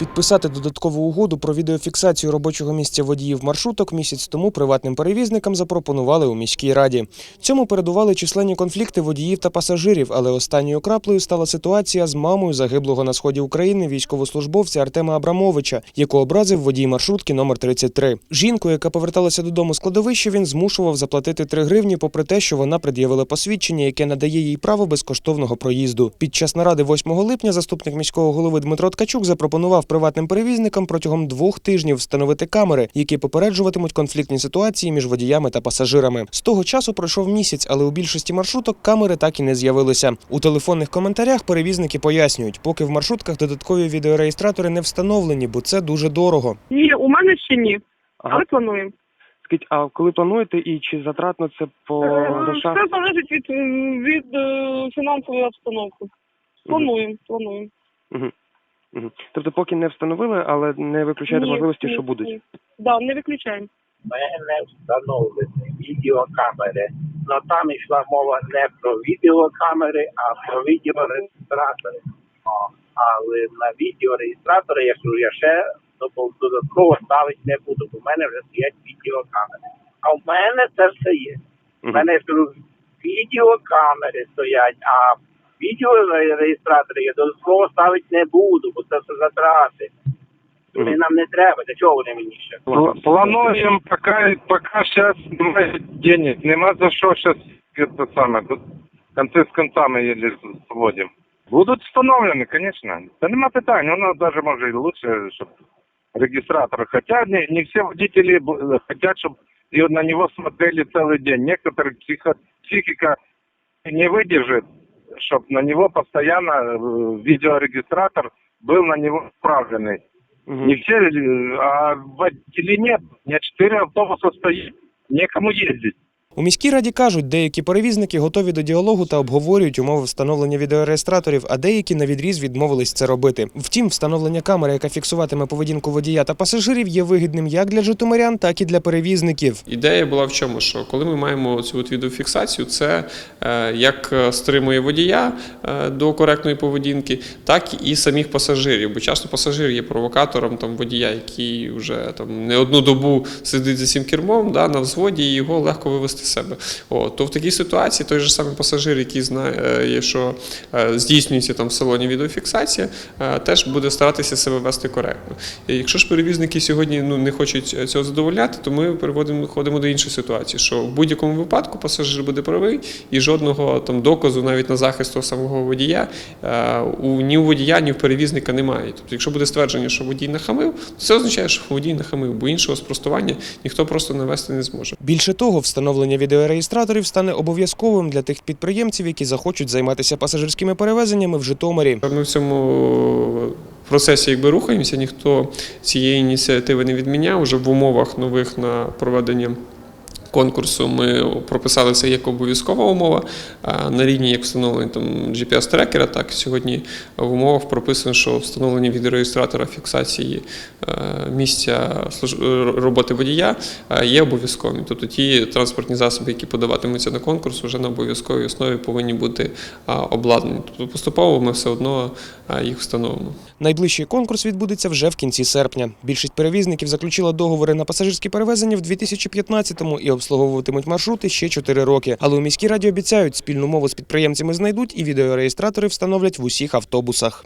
Підписати додаткову угоду про відеофіксацію робочого місця водіїв маршруток місяць тому приватним перевізникам запропонували у міській раді. Цьому передували численні конфлікти водіїв та пасажирів, але останньою краплею стала ситуація з мамою загиблого на сході України військовослужбовця Артема Абрамовича, яку образив водій маршрутки номер 33. Жінку, яка поверталася додому з кладовища, він змушував заплатити 3 гривні, попри те, що вона пред'явила посвідчення, яке надає їй право безкоштовного проїзду. Під час наради 8 липня заступник міського голови Дмитро Ткачук запропонував приватним перевізникам протягом двох тижнів встановити камери, які попереджуватимуть конфліктні ситуації між водіями та пасажирами. З того часу пройшов місяць, але у більшості маршруток камери так і не з'явилися. У телефонних коментарях перевізники пояснюють, поки в маршрутках додаткові відеореєстратори не встановлені, бо це дуже дорого. Ні, у мене ще ні. Ага. Але плануємо. Скажіть, а коли плануєте і чи затратно це по Е, грошах? Все залежить від, від е, фінансової обстановки. Плануємо, плануємо. Угу. Угу. Тобто поки не встановили, але не виключаєте Ні, можливості, ні, що будуть. ні. Да, не виключаємо. мене встановлені відеокамери. Но там йшла мова не про відеокамери, а про відеореєстратори. О, Але на відеореєстратори, якщо я ще додатково- додатково ставити не буду, бо в мене вже стоять відеокамери. А в мене це все є. У Мгм. мене я скажу, відеокамери стоять, а відеореєстратори я додатково ставити не буду, бо це все затрати. Вони Мгм. нам не треба. Для чого вони мені ще? Пла- Плануем, пока, пока сейчас немає денег, нема за що сейчас это самое, тут концы с концами еле сводим. Будуть встановлені, конечно. Та нема питань, воно даже може і лучше, щоб регистратор. Хотя не, не все водители бу- хотят, чтобы и на него смотрели целый день. Некоторых психо, психика не выдержит, чтобы на него постоянно э, видеорегистратор был на него направленный. Мгм. Не все, э, а водителей нет. У меня четыре автобуса стоит, некому ездить. У міській раді кажуть, деякі перевізники готові до діалогу та обговорюють умови встановлення відеореєстраторів, а деякі на відріз відмовились це робити. Втім, встановлення камери, яка фіксуватиме поведінку водія та пасажирів, є вигідним як для житомирян, так і для перевізників. Ідея була в чому, що коли ми маємо цю от відеофіксацію, це е, як стримує водія е, до коректної поведінки, так і самих пасажирів. Бо часто пасажир є провокатором там водія, який вже там не одну добу сидить за цим кермом да, на взводі, і його легко вивести з себе. О, то в такій ситуації той же самий пасажир, який знає, е, що е, здійснюється там в салоні відеофіксація, е, теж буде старатися себе вести коректно. І Якщо ж перевізники сьогодні ну, не хочуть цього задовольняти, то ми переводимо ходимо до іншої ситуації, що в будь-якому випадку пасажир буде правий і жодного там доказу навіть на захист того самого водія у ні у водія, ні у перевізника немає. Тобто, якщо буде ствердження, що водій нахамив, то це означає, що водій нахамив, бо іншого спростування ніхто просто навести не зможе. Більше того, встановлення відеореєстраторів стане обов'язковим для тих підприємців, які захочуть займатися пасажирськими перевезеннями в Житомирі. Ми в цьому процесі якби рухаємося, ніхто цієї ініціативи не відміняв. Уже в умовах нових на проведення. Конкурсу ми прописали це як обов'язкова умова на рівні як встановлення там GPS-трекера. Так сьогодні в умовах прописано, що встановлення відеореєстратора фіксації е, місця служ- роботи водія е, є обов'язковим. Тобто ті транспортні засоби, які подаватимуться на конкурс, вже на обов'язковій основі повинні бути обладнані. Тобто поступово ми все одно їх встановимо. Найближчий конкурс відбудеться вже в кінці серпня. Більшість перевізників заключила договори на пасажирські перевезення в 2015-му і обслуговуватимуть маршрути ще 4 роки. Але у міській раді обіцяють, спільну мову з підприємцями знайдуть і відеореєстратори встановлять в усіх автобусах.